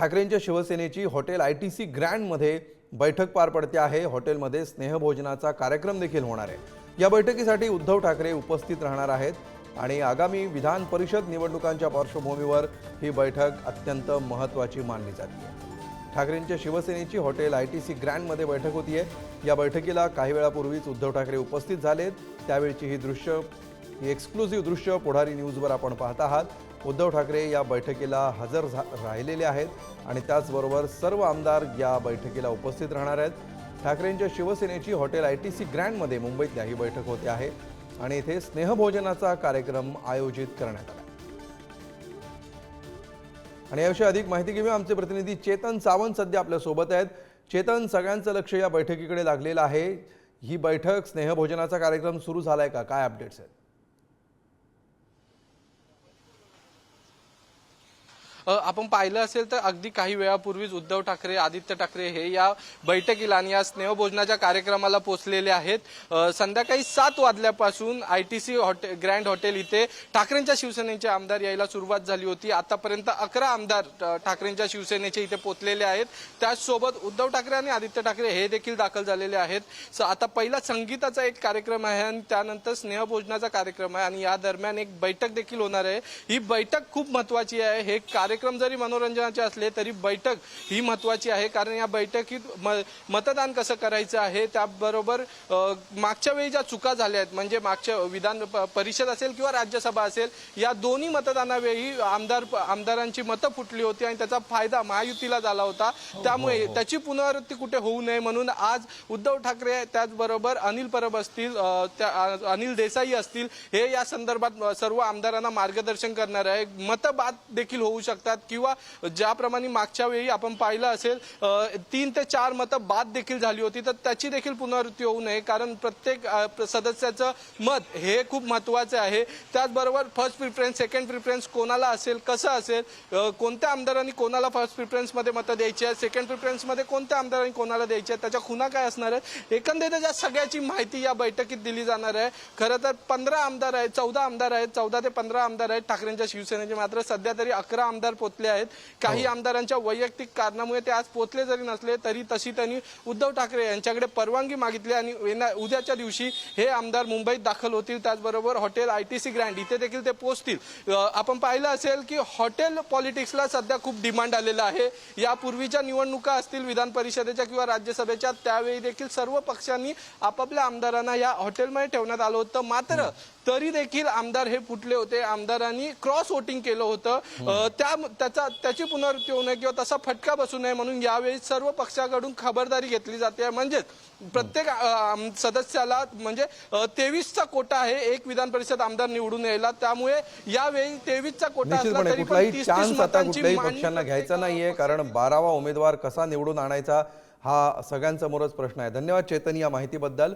ठाकरेंच्या शिवसेनेची hotel I T C ग्रँडमध्ये बैठक पार पडते आहे. हॉटेलमध्ये स्नेहभोजनाचा कार्यक्रम देखील होणार आहे. या बैठकीसाठी उद्धव ठाकरे उपस्थित राहणार आहेत आणि आगामी विधान परिषद निवडणुकांच्या पार्श्वभूमीवर ही बैठक अत्यंत महत्त्वाची मानली जाते. ठाकरेंच्या शिवसेनेची हॉटेल आय टी सी ग्रँडमध्ये बैठक होती आहे या बैठकीला काही वेळापूर्वीच उद्धव ठाकरे उपस्थित झालेत. त्यावेळची ही दृश्य ही एक्सक्लुझिव्ह दृश्य पुढारी न्यूजवर आपण पाहत आहात. उद्धव ठाकरे या बैठकीला हजर झा राहिलेले आहेत आणि त्याचबरोबर सर्व आमदार या बैठकीला उपस्थित राहणार आहेत. ठाकरेंच्या शिवसेनेची हॉटेल आय टी सी ग्रँडमध्ये मुंबईतल्या ही बैठक होते आहे आणि इथे स्नेहभोजनाचा कार्यक्रम आयोजित करण्यात आला. आणि याविषयी अधिक माहिती घेऊया. आमचे प्रतिनिधी चेतन सावंत सध्या आपल्यासोबत आहेत. चेतन सगळ्यांचं लक्ष या बैठकीकडे लागलेलं आहे. ही बैठक स्नेहभोजनाचा कार्यक्रम सुरू झालाय का? काय अपडेट्स आहेत? आपण पाहिलं असेल तर अगदी काही वेळापूर्वीच उद्धव ठाकरे आदित्य ठाकरे हे या बैठकीला आणि या स्नेहभोजनाच्या कार्यक्रमाला पोहोचलेले आहेत. संध्याकाळी सात वाजल्यापासून I T C hotel grand hotel इथे ठाकरेंच्या शिवसेनेचे आमदार यायला सुरुवात झाली होती. आतापर्यंत अकरा आमदार ठाकरेंच्या शिवसेनेचे इथे पोचलेले आहेत. त्याचसोबत उद्धव ठाकरे आणि आदित्य ठाकरे हे देखील दाखल झालेले आहेत. स- आता पहिला संगीताचा एक कार्यक्रम आहे आणि त्यानंतर स्नेहभोजनाचा कार्यक्रम आहे आणि या दरम्यान एक बैठक देखील होणार आहे. ही बैठक खूप महत्वाची आहे. हे कार्यक्रम जरी मनोरंजनाचे असले तरी बैठक ही महत्वाची आहे. कारण या बैठकीत म- मतदान कसं करायचं आहे त्याबरोबर मागच्या वेळी ज्या चुका झाल्या आहेत म्हणजे मागच्या विधान परिषद असेल किंवा राज्यसभा असेल या दोन्ही मतदानावेळी आमदार आमदारांची मतं फुटली होती आणि त्याचा फायदा महायुतीला झाला होता. त्यामुळे त्याची पुनरावृत्ती कुठे होऊ नये म्हणून आज उद्धव ठाकरे त्याचबरोबर अनिल परब असतील अनिल देसाई असतील हे या संदर्भात सर्व आमदारांना मार्गदर्शन करणार आहे. मतबाद देखील होऊ शकतात किंवा ज्याप्रमाणे मागच्या वेळी आपण पाहिलं असेल तीन ते चार मतं बाद देखील झाली होती तर त्याची देखील पुनरावृत्ती होऊ नये कारण प्रत्येक सदस्याचं मत हे खूप महत्वाचं आहे. त्याचबरोबर फर्स्ट प्रिफरन्स सेकंड प्रिफरन्स कोणाला असेल कसं असेल कोणत्या आमदारांनी कोणाला फर्स्ट प्रिफरन्समध्ये मतं द्यायची आहे सेकंड प्रिफरन्समध्ये कोणत्या आमदारांनी कोणाला द्यायची आहे त्याच्या खुणा काय असणार आहे एकंदरीत या सगळ्याची माहिती या बैठकीत दिली जाणार आहे. खरं तर पंधरा आमदार आहेत चौदा आमदार आहेत चौदा ते पंधरा आमदार आहेत ठाकरेंच्या शिवसेनेचे मात्र सध्या तरी अकरा आमदार पोचले आहेत. काही आमदारांच्या वैयक्तिक कारणामुळे ते आज पोचले जरी नसले तरी तशी त्यांनी उद्धव ठाकरे यांच्याकडे परवानगी मागितली आणि उद्याच्या दिवशी हे आमदार मुंबईत दाखल होतील. त्याचबरोबर hotel I T C grand इथे देखील ते पोहोचतील अ, आपण पाहिलं असेल की हॉटेल पॉलिटिक्सला सध्या खूप डिमांड आलेला आहे. यापूर्वीच्या निवडणुका असतील विधान परिषदेच्या किंवा राज्यसभेच्या त्यावेळी देखील सर्व पक्षांनी आपापल्या आमदारांना या हॉटेलमध्ये ठेवण्यात आलं होतं. मात्र तरी देखील आमदार हे फुटले होते. आमदारांनी क्रॉस वोटिंग केलं होतं. त्या त्याचा त्याची पुनरावृत्ती होऊ नये किंवा तसा फटका बसू नये म्हणून यावेळी सर्व पक्षाकडून खबरदारी घेतली जाते. म्हणजेच प्रत्येक सदस्याला म्हणजे तेवीसचा कोटा आहे. एक विधान परिषद आमदार निवडून यायला. त्यामुळे यावेळी तेवीसचा कोटा असला तरी कुठलाही 30 चान्स आता कुठल्याही पक्षांना घ्यायचा नाहीये कारण बारावा उमेदवार कसा निवडून आणायचा हा सगळ्यांसमोरच प्रश्न आहे. धन्यवाद चेतन या माहितीबद्दल.